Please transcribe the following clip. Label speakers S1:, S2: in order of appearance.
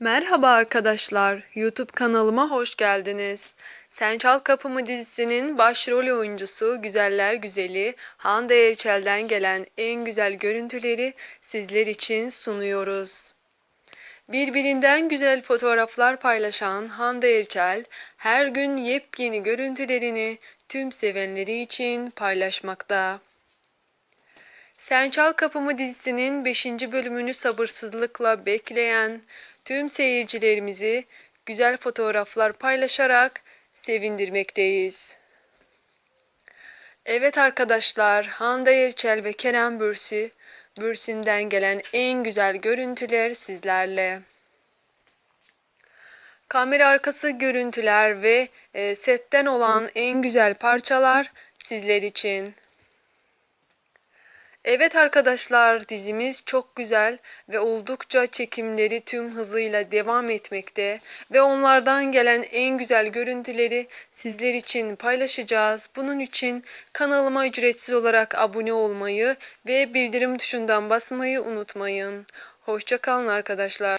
S1: Merhaba arkadaşlar, YouTube kanalıma hoş geldiniz. Sen Çal Kapımı dizisinin başrol oyuncusu Güzeller Güzeli Hande Erçel'den gelen en güzel görüntüleri sizler için sunuyoruz. Birbirinden güzel fotoğraflar paylaşan Hande Erçel her gün yepyeni görüntülerini tüm sevenleri için paylaşmakta. Sen Çal Kapımı dizisinin 5. bölümünü sabırsızlıkla bekleyen tüm seyircilerimizi güzel fotoğraflar paylaşarak sevindirmekteyiz. Evet arkadaşlar, Hande Erçel ve Kerem Bürsi, Bürsin'den gelen en güzel görüntüler sizlerle. Kamera arkası görüntüler ve e, setten olan en güzel parçalar sizler için. Evet arkadaşlar dizimiz çok güzel ve oldukça çekimleri tüm hızıyla devam etmekte ve onlardan gelen en güzel görüntüleri sizler için paylaşacağız. Bunun için kanalıma ücretsiz olarak abone olmayı ve bildirim tuşundan basmayı unutmayın. Hoşçakalın arkadaşlar.